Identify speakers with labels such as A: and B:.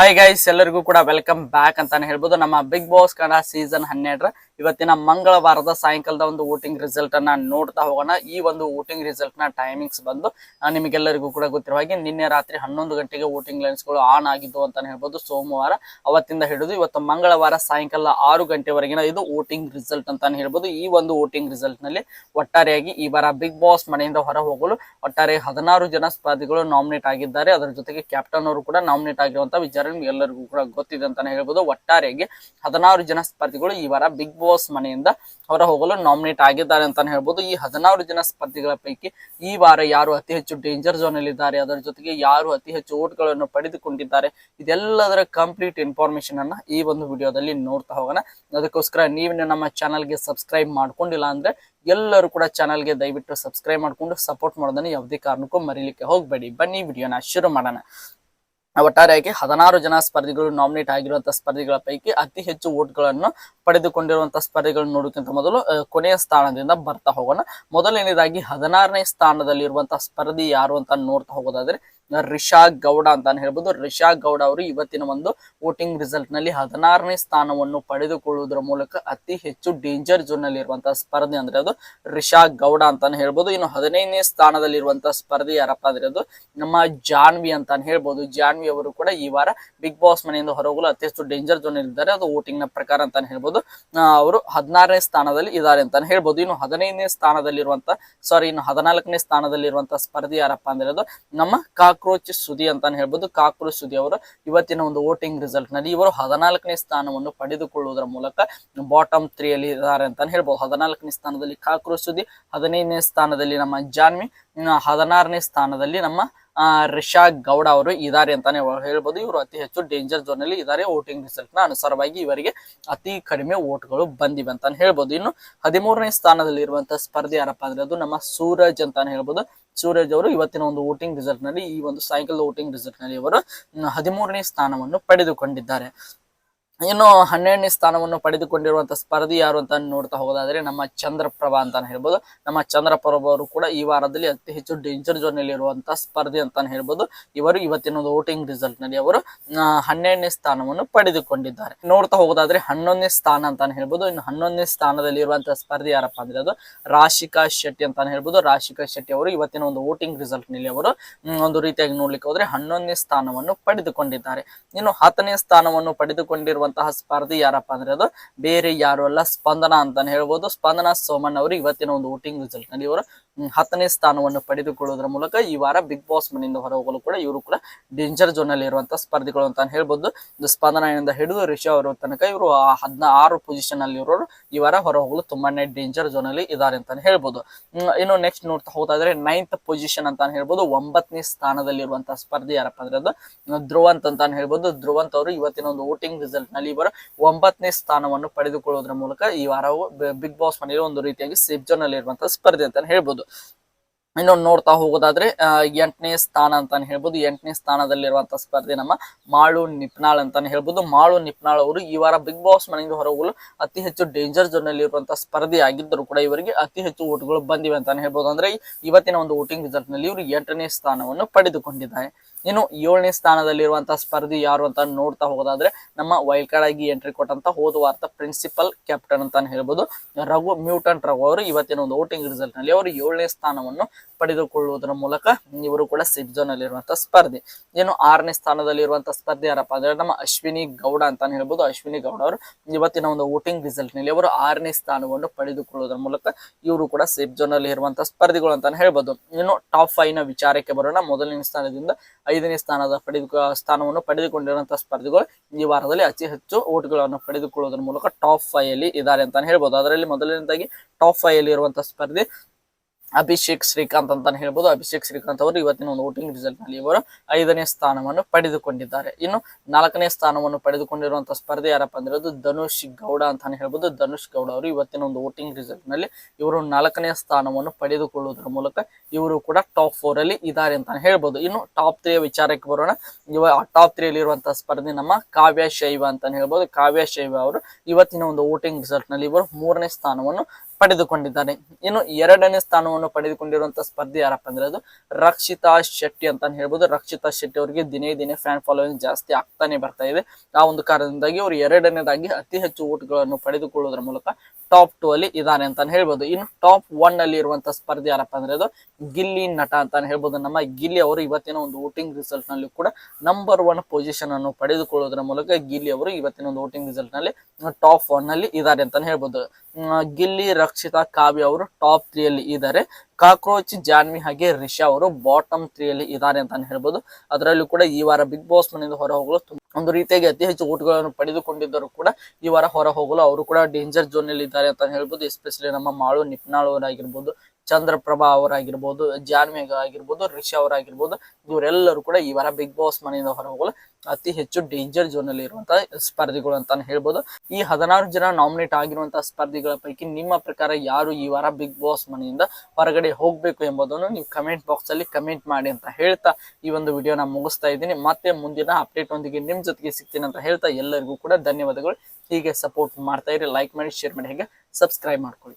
A: Hi guys ಎಲ್ಲರಿಗೂ ಕೂಡ welcome back ಅಂತಾನೆ ಹೇಳ್ಬೋದು. ನಮ್ಮ ಬಿಗ್ ಬಾಸ್ ಕನ್ನಡ ಸೀಸನ್ ಹನ್ನೆರಡರ ಇವತ್ತಿನ ಮಂಗಳವಾರದ ಸಾಯಂಕಾಲದ ಒಂದು ವೋಟಿಂಗ್ ರಿಸಲ್ಟ್ ಅನ್ನ ನೋಡ್ತಾ ಹೋಗೋಣ. ಈ ಒಂದು ವೋಟಿಂಗ್ ರಿಸಲ್ಟ್ನ ಟೈಮಿಂಗ್ಸ್ ಬಂದು ನಿಮಗೆಲ್ಲರಿಗೂ ಕೂಡ ಗೊತ್ತಿರುವ ಹಾಗೆ ನಿನ್ನೆ ರಾತ್ರಿ ಹನ್ನೊಂದು ಗಂಟೆಗೆ ವೋಟಿಂಗ್ ಲೈನ್ಸ್ಗಳು ಆನ್ ಆಗಿದ್ದು ಅಂತಾನೆ ಹೇಳ್ಬೋದು. ಸೋಮವಾರ ಅವತ್ತಿಂದ ಹಿಡಿದು ಇವತ್ತು ಮಂಗಳವಾರ ಸಾಯಂಕಾಲ ಆರು ಗಂಟೆವರೆಗಿನ ಇದು ವೋಟಿಂಗ್ ರಿಸಲ್ಟ್ ಅಂತಾನೆ ಹೇಳ್ಬೋದು. ಈ ಒಂದು ವೋಟಿಂಗ್ ರಿಸಲ್ಟ್ನಲ್ಲಿ ಒಟ್ಟಾರೆಯಾಗಿ ಈ ವಾರ ಬಿಗ್ ಬಾಸ್ ಮನೆಯಿಂದ ಹೊರ ಹೋಗಲು ಒಟ್ಟಾರೆ ಹದಿನಾರು ಜನ ಸ್ಪರ್ಧಿಗಳು ನಾಮಿನೇಟ್ ಆಗಿದ್ದಾರೆ. ಅದರ ಜೊತೆಗೆ ಕ್ಯಾಪ್ಟನ್ ಅವರು ಕೂಡ ನಾಮಿನೇಟ್ ಆಗಿರುವಂತ ವಿಚಾರ ನಿಮ್ಗೆ ಎಲ್ಲರಿಗೂ ಕೂಡ ಗೊತ್ತಿದೆ ಅಂತಾನೆ ಹೇಳ್ಬೋದು. ಒಟ್ಟಾರೆಯಾಗಿ ಹದಿನಾರು ಜನ ಸ್ಪರ್ಧಿಗಳು ಈ ವಾರ ಬಿಗ್ ಬಾಸ್ ಮನೆಯಿಂದ ಹೊರ ಹೋಗಲು ನಾಮಿನೇಟ್ ಆಗಿದ್ದಾರೆ ಅಂತಾನೆ ಹೇಳ್ಬೋದು. ಈ ಹದಿನಾರು ಜನ ಸ್ಪರ್ಧಿಗಳ ಪೈಕಿ ಈ ವಾರ ಯಾರು ಅತಿ ಹೆಚ್ಚು ಡೇಂಜರ್ ಝೋನ್ ಅಲ್ಲಿ ಇದ್ದಾರೆ, ಅದರ ಜೊತೆಗೆ ಯಾರು ಅತಿ ಹೆಚ್ಚು ಓಟ್ಗಳನ್ನು ಪಡೆದುಕೊಂಡಿದ್ದಾರೆ, ಇದೆಲ್ಲದರ ಕಂಪ್ಲೀಟ್ ಇನ್ಫಾರ್ಮೇಶನ್ ಅನ್ನ ಈ ಒಂದು ವಿಡಿಯೋದಲ್ಲಿ ನೋಡ್ತಾ ಹೋಗೋಣ. ಅದಕ್ಕೋಸ್ಕರ ನೀವು ನಮ್ಮ ಚಾನಲ್ಗೆ ಸಬ್ಸ್ಕ್ರೈಬ್ ಮಾಡ್ಕೊಂಡಿಲ್ಲ ಅಂದ್ರೆ ಎಲ್ಲರೂ ಕೂಡ ಚಾನಲ್ಗೆ ದಯವಿಟ್ಟು ಸಬ್ಸ್ಕ್ರೈಬ್ ಮಾಡ್ಕೊಂಡು ಸಪೋರ್ಟ್ ಮಾಡೋದನ್ನ ಯಾವುದೇ ಕಾರಣಕ್ಕೂ ಮರೀಲಿಕ್ಕೆ ಹೋಗಬೇಡಿ. ಬನ್ನಿ, ವಿಡಿಯೋನ ಶುರು ಮಾಡೋಣ. ಒಟ್ಟಾರೆಯಾಗಿ ಹದಿನಾರು ಜನ ಸ್ಪರ್ಧಿಗಳು ನಾಮಿನೇಟ್ ಆಗಿರುವಂತಹ ಸ್ಪರ್ಧಿಗಳ ಪೈಕಿ ಅತಿ ಹೆಚ್ಚು ಓಟ್ಗಳನ್ನು ಪಡೆದುಕೊಂಡಿರುವಂತಹ ಸ್ಪರ್ಧಿಗಳನ್ನು ನೋಡೋಕ್ಕಿಂತ ಮೊದಲು ಕೊನೆಯ ಸ್ಥಾನದಿಂದ ಬರ್ತಾ ಹೋಗೋಣ. ಮೊದಲನೇದಾಗಿ ಹದಿನಾರನೇ ಸ್ಥಾನದಲ್ಲಿರುವಂತಹ ಸ್ಪರ್ಧಿ ಯಾರು ಅಂತ ನೋಡ್ತಾ ಹೋಗೋದಾದ್ರೆ ರಿಷಾ ಗೌಡ ಅಂತಾನೆ ಹೇಳ್ಬೋದು. ರಿಷಾ ಗೌಡ ಅವರು ಇವತ್ತಿನ ಒಂದು ವೋಟಿಂಗ್ ರಿಸಲ್ಟ್ನಲ್ಲಿ ಹದಿನಾರನೇ ಸ್ಥಾನವನ್ನು ಪಡೆದುಕೊಳ್ಳುವುದರ ಮೂಲಕ ಅತಿ ಹೆಚ್ಚು ಡೇಂಜರ್ ಝೋನ್ನಲ್ಲಿ ಇರುವಂತಹ ಸ್ಪರ್ಧೆ ಅಂದ್ರೆ ಅದು ರಿಷಾ ಗೌಡ ಅಂತಾನೆ ಹೇಳ್ಬೋದು. ಇನ್ನು ಹದಿನೈದನೇ ಸ್ಥಾನದಲ್ಲಿ ಇರುವಂತಹ ಸ್ಪರ್ಧೆ ಯಾರಪ್ಪ ಅಂದ್ರೆ ಅದು ನಮ್ಮ ಜಾನ್ವಿ ಅಂತಾನೆ ಹೇಳ್ಬೋದು. ಜಾನ್ವಿ ಅವರು ಕೂಡ ಈ ವಾರ ಬಿಗ್ ಬಾಸ್ ಮನೆಯಿಂದ ಹೊರಗಲು ಅತಿ ಹೆಚ್ಚು ಡೇಂಜರ್ ಝೋನ್ ಇದ್ದಾರೆ ಅದು ವೋಟಿಂಗ್ನ ಪ್ರಕಾರ ಅಂತಾನೆ ಹೇಳ್ಬೋದು. ಅವರು ಹದಿನಾರನೇ ಸ್ಥಾನದಲ್ಲಿ ಇದ್ದಾರೆ ಅಂತಾನೆ ಹೇಳ್ಬೋದು. ಇನ್ನು ಹದಿನೈದನೇ ಸ್ಥಾನದಲ್ಲಿರುವಂತಹ ಸಾರಿ ಇನ್ನು ಹದಿನಾಲ್ಕನೇ ಸ್ಥಾನದಲ್ಲಿರುವಂತಹ ಸ್ಪರ್ಧೆ ಯಾರಪ್ಪ ಅಂದ್ರೆ ಅದು ನಮ್ಮ ಕಾಕ್ರೋಚ್ ಸುದಿ ಅಂತಾನೆ ಹೇಳ್ಬೋದು. ಕಾಕ್ರೋಚ್ ಸುದಿ ಅವರು ಇವತ್ತಿನ ಒಂದು ವೋಟಿಂಗ್ ರಿಸಲ್ಟ್ನಲ್ಲಿ ಇವರು ಹದಿನಾಲ್ಕನೇ ಸ್ಥಾನವನ್ನು ಪಡೆದುಕೊಳ್ಳುವುದರ ಮೂಲಕ ಬಾಟಮ್ ತ್ರೀ ಅಲ್ಲಿ ಇದ್ದಾರೆ ಅಂತಾನೆ ಹೇಳ್ಬೋದು. ಹದಿನಾಲ್ಕನೇ ಸ್ಥಾನದಲ್ಲಿ ಕಾಕ್ರೋಚ್ ಸುದಿ, ಹದಿನೈದನೇ ಸ್ಥಾನದಲ್ಲಿ ನಮ್ಮ ಜಾನ್ವಿ ಹದಿನಾರನೇ ಸ್ಥಾನದಲ್ಲಿ ನಮ್ಮ ರಿಷಾ ಗೌಡ ಅವರು ಇದ್ದಾರೆ ಅಂತಾನೆ ಹೇಳ್ಬೋದು. ಇವರು ಅತಿ ಹೆಚ್ಚು ಡೇಂಜರ್ ಝೋನ್ ಅಲ್ಲಿ ಇದ್ದಾರೆ. ವೋಟಿಂಗ್ ರಿಸಲ್ಟ್ನ ಅನುಸಾರವಾಗಿ ಇವರಿಗೆ ಅತಿ ಕಡಿಮೆ ವೋಟ್ಗಳು ಬಂದಿವೆ ಅಂತಾನೆ ಹೇಳ್ಬೋದು. ಇನ್ನು ಹದಿಮೂರನೇ ಸ್ಥಾನದಲ್ಲಿ ಇರುವಂತಹ ಸ್ಪರ್ಧೆ ಯಾರಪ್ಪ ಅಂದ್ರೆ ಅದು ನಮ್ಮ ಸೂರಜ್ ಅಂತಾನೆ ಹೇಳ್ಬೋದು. ಸೂರಜ್ ಅವರು ಇವತ್ತಿನ ಒಂದು ವೋಟಿಂಗ್ ರಿಸಲ್ಟ್ನಲ್ಲಿ ಈ ಒಂದು ಸಾಯಂಕಾಲದ ವೋಟಿಂಗ್ ರಿಸಲ್ಟ್ನಲ್ಲಿ ಅವರು ಹದಿಮೂರನೇ ಸ್ಥಾನವನ್ನು ಪಡೆದುಕೊಂಡಿದ್ದಾರೆ. ಇನ್ನು ಹನ್ನೆರಡನೇ ಸ್ಥಾನವನ್ನು ಪಡೆದುಕೊಂಡಿರುವಂತಹ ಸ್ಪರ್ಧಿ ಯಾರು ಅಂತ ನೋಡ್ತಾ ಹೋಗೋದಾದ್ರೆ ನಮ್ಮ ಚಂದ್ರಪ್ರಭಾ ಅಂತಾನೆ ಹೇಳ್ಬೋದು. ನಮ್ಮ ಚಂದ್ರಪ್ರಭಾ ಅವರು ಕೂಡ ಈ ವಾರದಲ್ಲಿ ಅತಿ ಹೆಚ್ಚು ಡೇಂಜರ್ ಝೋನ್ನಲ್ಲಿ ಇರುವಂತಹ ಸ್ಪರ್ಧಿ ಅಂತಾನೆ ಹೇಳ್ಬೋದು. ಇವರು ಇವತ್ತಿನ ಒಂದು ವೋಟಿಂಗ್ ರಿಸಲ್ಟ್ನಲ್ಲಿ ಅವರು ಹನ್ನೆರಡನೇ ಸ್ಥಾನವನ್ನು ಪಡೆದುಕೊಂಡಿದ್ದಾರೆ. ನೋಡ್ತಾ ಹೋಗೋದಾದ್ರೆ ಹನ್ನೊಂದನೇ ಸ್ಥಾನ ಅಂತಾನೆ ಹೇಳ್ಬೋದು. ಇನ್ನು ಹನ್ನೊಂದನೇ ಸ್ಥಾನದಲ್ಲಿ ಇರುವಂತಹ ಸ್ಪರ್ಧಿ ಯಾರಪ್ಪ ಅಂದ್ರೆ ಅದು ರಾಶಿಕಾ ಶೆಟ್ಟಿ ಅಂತಾನೆ ಹೇಳ್ಬೋದು. ರಾಶಿಕಾ ಶೆಟ್ಟಿ ಅವರು ಇವತ್ತಿನ ಒಂದು ವೋಟಿಂಗ್ ರಿಸಲ್ಟ್ನಲ್ಲಿ ಅವರು ಒಂದು ರೀತಿಯಾಗಿ ನೋಡ್ಲಿಕ್ಕೆ ಹೋದ್ರೆ ಹನ್ನೊಂದನೇ ಸ್ಥಾನವನ್ನು ಪಡೆದುಕೊಂಡಿದ್ದಾರೆ. ಇನ್ನು ಹತ್ತನೇ ಸ್ಥಾನವನ್ನು ಪಡೆದುಕೊಂಡಿರುವಂತಹ ಸ್ಪರ್ಧಿ ಯಾರಪ್ಪ ಅಂದ್ರೆ ಅದು ಬೇರೆ ಯಾರು ಅಲ್ಲ, ಸ್ಪಂದನ ಅಂತಾನೆ ಹೇಳ್ಬೋದು. ಸ್ಪಂದನ ಸೋಮಣ್ಣ ಅವರು ಇವತ್ತಿನ ಒಂದು ವೋಟಿಂಗ್ ರಿಸಲ್ಟ್ನಲ್ಲಿ ಇವರು ಹತ್ತನೇ ಸ್ಥಾನವನ್ನು ಪಡೆದುಕೊಳ್ಳುವುದರ ಮೂಲಕ ಈ ವಾರ ಬಿಗ್ ಬಾಸ್ ಮನೆಯಿಂದ ಹೊರ ಹೋಗಲು ಕೂಡ ಇವರು ಕೂಡ ಡೇಂಜರ್ ಝೋನ್ನಲ್ಲಿ ಇರುವಂತಹ ಸ್ಪರ್ಧಿಗಳು ಅಂತ ಹೇಳ್ಬೋದು. ಸ್ಪಂದನದಿಂದ ಹಿಡಿದು ರಿಷಾ ಅವರ ತನಕ ಇವರು ಹದಿನಾರು ಪೊಸಿಷನ್ ಅಲ್ಲಿ ಇರೋರು ಈ ವಾರ ಹೊರ ಹೋಗಲು ತುಂಬಾನೇ ಡೇಂಜರ್ ಝೋನ್ ಅಲ್ಲಿ ಇದ್ದಾರೆ ಅಂತಾನೆ ಹೇಳ್ಬೋದು. ಇನ್ನು ನೆಕ್ಸ್ಟ್ ನೋಡ್ತಾ ಹೋದಾದ್ರೆ ನೈನ್ತ್ ಪೊಸಿಷನ್ ಅಂತ ಹೇಳ್ಬೋದು. ಒಂಬತ್ತನೇ ಸ್ಥಾನದಲ್ಲಿ ಇರುವಂತಹ ಸ್ಪರ್ಧಿ ಯಾರಪ್ಪ ಅಂದ್ರೆ ಅದು, ಧ್ರುವಂತ್ ಅಂತ ಹೇಳ್ಬೋದು. ಧ್ರುವಂತ್ ಅವರು ಇವತ್ತಿನ ಒಂದು ವೋಟಿಂಗ್ ರಿಸಲ್ಟ್ ನಲ್ಲಿ ಇವರು ಒಂಬತ್ತನೇ ಸ್ಥಾನವನ್ನು ಪಡೆದುಕೊಳ್ಳುವುದರ ಮೂಲಕ ಈ ವಾರವು ಬಿಗ್ ಬಾಸ್ ಮನೆಯಲ್ಲಿ ಒಂದು ರೀತಿಯಾಗಿ ಸೇಫ್ ಜೋನ್ ಇರುವಂತಹ ಸ್ಪರ್ಧೆ ಅಂತಾನೆ ಹೇಳ್ಬೋದು. ಇನ್ನು ನೋಡ್ತಾ ಹೋಗೋದಾದ್ರೆ ಎಂಟನೇ ಸ್ಥಾನ ಅಂತಾನೆ ಹೇಳ್ಬೋದು. ಎಂಟನೇ ಸ್ಥಾನದಲ್ಲಿರುವಂತಹ ಸ್ಪರ್ಧೆ ನಮ್ಮ ಮಾಳು ನಿಪ್ನಾಳ್ ಅಂತಾನೆ ಹೇಳ್ಬೋದು. ಮಾಳು ನಿಪ್ನಾಳ್ ಅವರು ಈ ವಾರ ಬಿಗ್ ಬಾಸ್ ಮನೆಯಿಂದ ಹೊರಗೋಲು ಅತಿ ಹೆಚ್ಚು ಡೇಂಜರ್ ಝೋನ್ ಅಲ್ಲಿ ಇರುವಂತಹ ಸ್ಪರ್ಧೆ ಆಗಿದ್ದರೂ ಕೂಡ ಇವರಿಗೆ ಅತಿ ಹೆಚ್ಚು ಓಟ್ಗಳು ಬಂದಿವೆ ಅಂತಾನೆ ಹೇಳ್ಬೋದು. ಅಂದ್ರೆ ಇವತ್ತಿನ ಒಂದು ವೋಟಿಂಗ್ ರಿಸಲ್ಟ್ನಲ್ಲಿ ಇವರು ಎಂಟನೇ ಸ್ಥಾನವನ್ನು ಪಡೆದುಕೊಂಡಿದ್ದಾರೆ. ಇನ್ನು ಏಳನೇ ಸ್ಥಾನದಲ್ಲಿರುವಂತಹ ಸ್ಪರ್ಧಿ ಯಾರು ಅಂತ ನೋಡ್ತಾ ಹೋಗೋದಾದ್ರೆ ನಮ್ಮ ವೈಲ್ಡ್ ಕಾರ್ಡ್ ಆಗಿ ಎಂಟ್ರಿ ಕೊಟ್ಟಂತ ಹೋದ ವಾರ್ತ ಪ್ರಿನ್ಸಿಪಲ್ ಕ್ಯಾಪ್ಟನ್ ಅಂತಾನೆ ಹೇಳ್ಬೋದು. ರಘು ಮ್ಯೂಟನ್ ರಘು ಅವರು ಇವತ್ತಿನ ಒಂದು ವೋಟಿಂಗ್ ರಿಸಲ್ಟ್ನಲ್ಲಿ ಅವರು ಏಳನೇ ಸ್ಥಾನವನ್ನು ಪಡೆದುಕೊಳ್ಳುವುದರ ಮೂಲಕ ಇವರು ಕೂಡ ಸಿಪ್ ಝೋನ್ ಅಲ್ಲಿ ಇರುವಂತಹ ಸ್ಪರ್ಧೆ. ಇನ್ನು ಆರನೇ ಸ್ಥಾನದಲ್ಲಿರುವಂತಹ ಸ್ಪರ್ಧಿ ಯಾರಪ್ಪ ಅಂದ್ರೆ ನಮ್ಮ ಅಶ್ವಿನಿ ಗೌಡ ಅಂತಾನೆ ಹೇಳ್ಬೋದು. ಅಶ್ವಿನಿ ಗೌಡ ಅವರು ಇವತ್ತಿನ ಒಂದು ವೋಟಿಂಗ್ ರಿಸಲ್ಟ್ನಲ್ಲಿ ಅವರು ಆರನೇ ಸ್ಥಾನವನ್ನು ಪಡೆದುಕೊಳ್ಳುವುದರ ಮೂಲಕ ಇವರು ಕೂಡ ಸೇಫ್ ಝೋನ್ ಅಲ್ಲಿ ಇರುವಂತಹ ಸ್ಪರ್ಧಿಗಳು ಅಂತಾನೆ ಹೇಳ್ಬೋದು. ಇನ್ನು ಟಾಪ್ ಫೈವ್ನ ವಿಚಾರಕ್ಕೆ ಬರೋಣ. ಮೊದಲನೇ ಸ್ಥಾನದಿಂದ ಐದನೇ ಸ್ಥಾನದ ಪಡೆದು ಸ್ಥಾನವನ್ನು ಪಡೆದುಕೊಂಡಿರುವಂತಹ ಸ್ಪರ್ಧಿಗಳು ಈ ವಾರದಲ್ಲಿ ಅತಿ ಹೆಚ್ಚು ಓಟ್ಗಳನ್ನು ಪಡೆದುಕೊಳ್ಳುವುದರ ಮೂಲಕ ಟಾಪ್ ಫೈವ್ ಅಲ್ಲಿ ಇದ್ದಾರೆ ಅಂತಾನೆ ಹೇಳ್ಬೋದು. ಅದರಲ್ಲಿ ಮೊದಲನೇದಾಗಿ ಟಾಪ್ ಫೈವ್ ಅಲ್ಲಿ ಇರುವಂತಹ ಸ್ಪರ್ಧೆ ಅಭಿಷೇಕ್ ಶ್ರೀಕಾಂತ್ ಅಂತಾನೆ ಹೇಳ್ಬೋದು. ಅಭಿಷೇಕ್ ಶ್ರೀಕಾಂತ್ ಅವರು ಇವತ್ತಿನ ಒಂದು ವೋಟಿಂಗ್ ರಿಸಲ್ಟ್ನಲ್ಲಿ ಇವರು ಐದನೇ ಸ್ಥಾನವನ್ನು ಪಡೆದುಕೊಂಡಿದ್ದಾರೆ. ಇನ್ನು ನಾಲ್ಕನೇ ಸ್ಥಾನವನ್ನು ಪಡೆದುಕೊಂಡಿರುವಂತಹ ಸ್ಪರ್ಧೆ ಯಾರಪ್ಪ ಅಂದ್ರೆ ಅದು ಧನುಷ್ ಗೌಡ ಅಂತಾನೆ ಹೇಳ್ಬೋದು. ಧನುಷ್ ಗೌಡ ಅವರು ಇವತ್ತಿನ ಒಂದು ವೋಟಿಂಗ್ ರಿಸಲ್ಟ್ನಲ್ಲಿ ಇವರು ನಾಲ್ಕನೇ ಸ್ಥಾನವನ್ನು ಪಡೆದುಕೊಳ್ಳುವುದರ ಮೂಲಕ ಇವರು ಕೂಡ ಟಾಪ್ ಫೋರ್ ಅಲ್ಲಿ ಇದ್ದಾರೆ ಅಂತಾನೆ ಹೇಳ್ಬೋದು. ಇನ್ನು ಟಾಪ್ ತ್ರೀ ವಿಚಾರಕ್ಕೆ ಬರೋಣ. ಇವ ಟಾಪ್ ತ್ರೀ ಅಲ್ಲಿ ಇರುವಂತಹ ಸ್ಪರ್ಧೆ ನಮ್ಮ ಕಾವ್ಯ ಶೈವ ಅಂತಾನೆ ಹೇಳ್ಬೋದು. ಕಾವ್ಯ ಶೈವ ಅವರು ಇವತ್ತಿನ ಒಂದು ವೋಟಿಂಗ್ ರಿಸಲ್ಟ್ನಲ್ಲಿ ಇವರು ಮೂರನೇ ಸ್ಥಾನವನ್ನು ಪಡೆದುಕೊಂಡಿದ್ದಾರೆ ಇನ್ನು ಎರಡನೇ ಸ್ಥಾನವನ್ನು ಪಡೆದುಕೊಂಡಿರುವಂತ ಸ್ಪರ್ಧೆ ಯಾರಪ್ಪ ಅಂದ್ರೆ ಅದು ರಕ್ಷಿತಾ ಶೆಟ್ಟಿ ಅಂತ ಹೇಳ್ಬೋದು. ರಕ್ಷಿತಾ ಶೆಟ್ಟಿ ಅವರಿಗೆ ದಿನೇ ದಿನೇ ಫ್ಯಾನ್ ಫಾಲೋವಿಂಗ್ ಜಾಸ್ತಿ ಆಗ್ತಾನೆ ಬರ್ತಾ ಇದೆ. ಆ ಒಂದು ಕಾರಣದಿಂದಾಗಿ ಅವರು ಎರಡನೇದಾಗಿ ಅತಿ ಹೆಚ್ಚು ಓಟ್ಗಳನ್ನು ಪಡೆದುಕೊಳ್ಳುವುದರ ಮೂಲಕ ಟಾಪ್ ಟೂ ಅಲ್ಲಿ ಇದಾರೆ ಅಂತ ಹೇಳ್ಬೋದು. ಇನ್ನು ಟಾಪ್ ಒನ್ ಅಲ್ಲಿ ಇರುವಂತ ಸ್ಪರ್ಧೆ ಯಾರಪ್ಪ ಅಂದ್ರೆ ಅದು ಗಿಲ್ಲಿ ನಟ ಅಂತ ಹೇಳ್ಬೋದು. ನಮ್ಮ ಗಿಲ್ಲಿ ಅವರು ಇವತ್ತಿನ ಒಂದು ವೋಟಿಂಗ್ ರಿಸಲ್ಟ್ನಲ್ಲಿ ಕೂಡ ನಂಬರ್ ಒನ್ ಪೊಸಿಷನ್ ಅನ್ನು ಪಡೆದುಕೊಳ್ಳುವುದರ ಮೂಲಕ ಗಿಲ್ಲಿ ಅವರು ಇವತ್ತಿನ ಒಂದು ವೋಟಿಂಗ್ ರಿಸಲ್ಟ್ನಲ್ಲಿ ಟಾಪ್ ಒನ್ ಅಲ್ಲಿ ಇದ್ದಾರೆ ಅಂತ ಹೇಳ್ಬೋದು. ಗಿಲ್ಲಿ, ರಕ್ಷಿತಾ, ಕಾವ್ಯ ಅವರು ಟಾಪ್ ತ್ರೀ ಅಲ್ಲಿ ಇದ್ದಾರೆ ಕಾಕ್ರೋಚ್, ಜಾನ್ವಿ ಹಾಗೆ ರಿಷಾ ಅವರು ಬಾಟಮ್ ತ್ರೀ ಅಲ್ಲಿ ಇದ್ದಾರೆ ಅಂತ ಹೇಳ್ಬೋದು. ಅದರಲ್ಲೂ ಕೂಡ ಈ ವಾರ ಬಿಗ್ ಬಾಸ್ ಮನೆಯಿಂದ ಹೊರ ಹೋಗಲು ಒಂದು ರೀತಿಯಾಗಿ ಅತಿ ಹೆಚ್ಚು ಓಟ್ಗಳನ್ನು ಪಡೆದುಕೊಂಡಿದ್ದರು ಕೂಡ ಈ ವಾರ ಹೊರ ಹೋಗಲು ಅವರು ಕೂಡ ಡೇಂಜರ್ ಝೋನ್ ಅಲ್ಲಿ ಇದ್ದಾರೆ ಅಂತ ಹೇಳ್ಬೋದು. ಎಸ್ಪೆಷಲಿ ನಮ್ಮ ಮಾಳು ನಿಪ್ನಾಳ್ ಅವರಾಗಿರ್ಬೋದು. ಚಂದ್ರಪ್ರಭಾ ಅವರಾಗಿರ್ಬೋದು ಜಾನ್ಮೇಘ ಆಗಿರ್ಬೋದು, ರಿಷಾ ಅವರಾಗಿರ್ಬೋದು, ಇವರೆಲ್ಲರೂ ಕೂಡ ಈ ವಾರ ಬಿಗ್ ಬಾಸ್ ಮನೆಯಿಂದ ಹೊರ ಹೋಗಲು ಅತಿ ಹೆಚ್ಚು ಡೇಂಜರ್ ಝೋನ್ ಅಲ್ಲಿ ಇರುವಂತಹ ಸ್ಪರ್ಧಿಗಳು ಅಂತಾನೆ ಹೇಳ್ಬೋದು. ಈ ಹದಿನಾರು ಜನ ನಾಮಿನೇಟ್ ಆಗಿರುವಂತಹ ಸ್ಪರ್ಧಿಗಳ ಪೈಕಿ ನಿಮ್ಮ ಪ್ರಕಾರ ಯಾರು ಈ ವಾರ ಬಿಗ್ ಬಾಸ್ ಮನೆಯಿಂದ ಹೊರಗಡೆ ಹೋಗ್ಬೇಕು ಎಂಬುದನ್ನು ನೀವು ಕಮೆಂಟ್ ಬಾಕ್ಸ್ ಅಲ್ಲಿ ಕಮೆಂಟ್ ಮಾಡಿ ಅಂತ ಹೇಳ್ತಾ ಈ ಒಂದು ವಿಡಿಯೋನ ಮುಗಿಸ್ತಾ ಇದ್ದೀನಿ. ಮತ್ತೆ ಮುಂದಿನ ಅಪ್ಡೇಟ್ ಒಂದಿಗೆ ನಿಮ್ ಜೊತೆಗೆ ಸಿಗ್ತೀನಿ ಅಂತ ಹೇಳ್ತಾ ಎಲ್ಲರಿಗೂ ಕೂಡ ಧನ್ಯವಾದಗಳು. ಹೀಗೆ ಸಪೋರ್ಟ್ ಮಾಡ್ತಾ ಇರಿ ಲೈಕ್ ಮಾಡಿ ಶೇರ್ ಮಾಡಿ, ಹೇಗೆ ಸಬ್ಸ್ಕ್ರೈಬ್ ಮಾಡ್ಕೊಳ್ಳಿ.